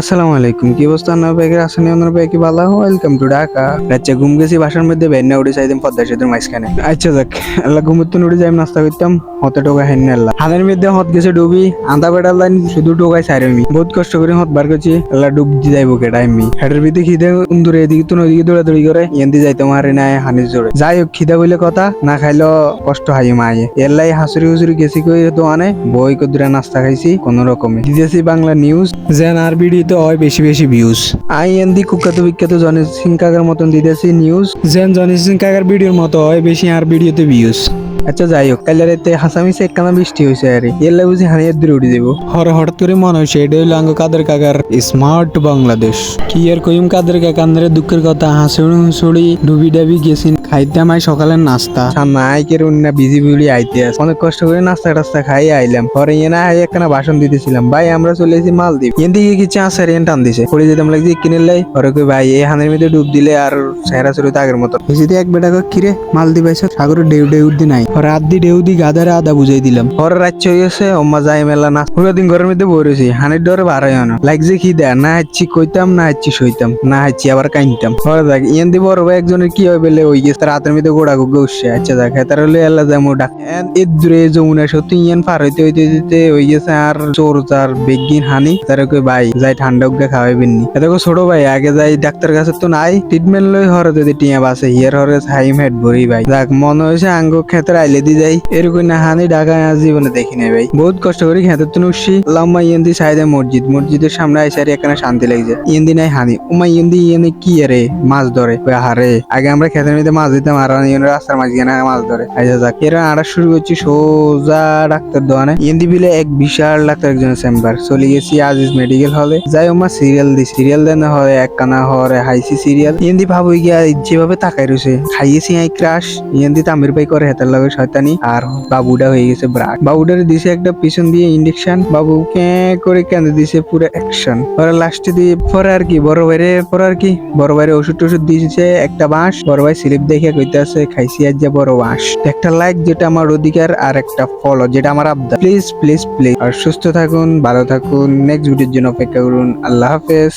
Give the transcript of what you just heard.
আসসালামু আলাইকুম, কি অবস্থা? আপনার ব্যাগের আসেনি আপনার ব্যাগ কি ভালো? ওয়েলকাম টু ঢাকা রাজ্যে ঘুম গেছি, বাসার মধ্যে বেড না, উঠে চাইতাম পদ্মা সেতুর মাঝখানে। আচ্ছা যাক, আল্লাহ ঘুমুর তো উঠে যাই, নাস্তা করতাম, হতে টোকা হেন আল্লাহ। হাতের মধ্যে হত গেছে ডুবি আন্দা বেড়ার লাইন শুধু টোকাই আমি বহুত কষ্ট করে হত বার করছি, আল্লাহ ডুব দি যাইব কেটা আমি হেডের ভিতরে খিদে উন্দুরে এদিকে তো নদীকে দৌড়াদৌড়ি করে এন্দি যাইতাম আরে নাই হানির জোরে। যাই হোক, খিদা বলে কথা, না খাইলেও কষ্ট হাই মায়ে। এল্লাই হাসুরি হুসুরি গেছি কই দোকানে বই কদুরা নাস্তা খাইছি, কোন রকমে। দিতেছি বাংলা নিউজ জেন আর ভিডিওতে হয় বেশি বেশি ভিউজ আই এন্দি কুখ্যাত বিখ্যাত জনি সিং কাকার মতন দিতেছি নিউজ যেন জনি সিং কাকার ভিডিওর মতো হয় বেশি আর ভিডিওতে ভিউজ আচ্ছা যাই হোক কাল রাতে হাসামিছে একখানা বৃষ্টি হয়েছে আরে। এল্লা বুঝি হানিয়ার দূরে উঠে দেবো হর হঠাৎ করে মনে হয়েছে এটা হইল আঙ্গ কাদের কাকার স্মার্ট বাংলাদেশ। কি আর কইম কাদের কাকান্দের দুঃখের কথা হাসুড়ি হুসুড়ি ডুবি ডাবি গেছি। খাইতে আমায় সকালের নাস্তা। সামনে আইকের উন্না বিজি বিউলি আইতে আছে। অনেক কষ্ট করে নাস্তা টাস্তা খাই আইলাম। পরে ইয়ে না আই একখানা ভাষণ দিতেছিলাম। ভাই আমরা চলে এসেছি মালদ্বীপ। এন দিকে কি চা সারিয়ান টান দিছে পরে যেতাম লাগছে কিনে লাই। পরে কই ভাই এই হানের মধ্যে ডুব দিলে আর সেরা শুরু আগের মতো। বুঝিতে এক বেটা কিরে মালদ্বীপ আইসা সাগরে ডেউ ডেউ দি নাই। পরে রাত দি ডেউ দি গাদারে আদা বুঝাই দিলাম। পরে রাত হয়ে গেছে অম্মা যাই মেলা না পুরো দিন ঘরের মধ্যে বই রয়েছি হানির ডরে হয় না লাগছে কি দেয়, না হাচ্ছি কইতাম, না হাচ্ছি সইতাম, না হাচ্ছি আবার কাইনতাম। পরে দেখ, ইয়ান দি বড় ভাই একজনের কি হয় বলে, ওই গেছে রাতের মধ্যে গোড়া গুগে উঠছে আচ্ছা দেখ তার হলে আল্লাহ যাব ডাক। এর দূরে যমুনা সত্যি ইয়ান পার হইতে হইতে হইতে ওই গেছে আর চোর চার বেগিন হানি, তার কই ভাই, যাই ঠান্ডা উগে খাওয়াইবেন নি কই ছোট ভাই, আগে যাই ডাক্তার কাছে তো নাই। ট্রিটমেন্ট লই হরে যদি টিয়া বাসে, হিয়ার হরে হাইম হেড ভরি ভাই। যাক মনে হয়েছে আঙ্গ ক্ষেত্রে আইলে দি যাই এরকম না হানি ঢাকা জীবনে দেখি নাই ভাই। বহুত কষ্ট করে খেতে তো উঠছি লাম্মা ইয়েন্দি সাইদে মসজিদ। মসজিদের সামনে আইসে আর এখানে শান্তি লাগছে। ইয়েন্দি নাই হানি। উমা ইয়েন্দি ইয়েন্দি কি রে? মাছ ধরে। হারে আগে আমরা খেতের মধ্যে মাছ দিতাম, আর ইয়েন রাস্তার মাঝখানে মাছ ধরে। আইসা যাক। এরা আড়া শুরু করছি সোজা ডাক্তার দোকানে ইয়েন্দি বিলে এক বিশাল ডাক্তার একজনের চেম্বার চলে গেছি আজিজ মেডিকেল হলে। যাই আমার সিরিয়াল দি সিরিয়াল দেন হয় এক কানা হরে হাইসি সিরিয়াল। ইয়েন্দি ভাবু গিয়া যেভাবে তাকাই রয়েছে খাইয়েছি আই ক্রাশ। ইয়েন্দি তামির পাই করে হেতার লাগে। শয়তানি আর বাবুটা হয়ে গেছে ব্রাক। বাবুটার দিছে একটা পিছন দিয়ে ইন্ডেকশন বাবু কে করে কেন দিছে পুরো অ্যাকশন পরে লাস্টে দিয়ে পরে আর কি, বড় বাইরে পরে আর কি, বড় বাইরে ওষুধ টষুধ দিয়েছে একটা বাঁশ। বড় ভাই স্লিপ দেখে কইতে আছে, খাইছি আজ যে বড় বাঁশ। একটা লাইক যেটা আমার অধিকার আর একটা ফলো যেটা আমার আবদার। প্লিজ প্লিজ প্লিজ আর সুস্থ থাকুন, ভালো থাকুন। নেক্সট ভিডিওর জন্য অপেক্ষা করুন। আল্লাহ হাফেজ।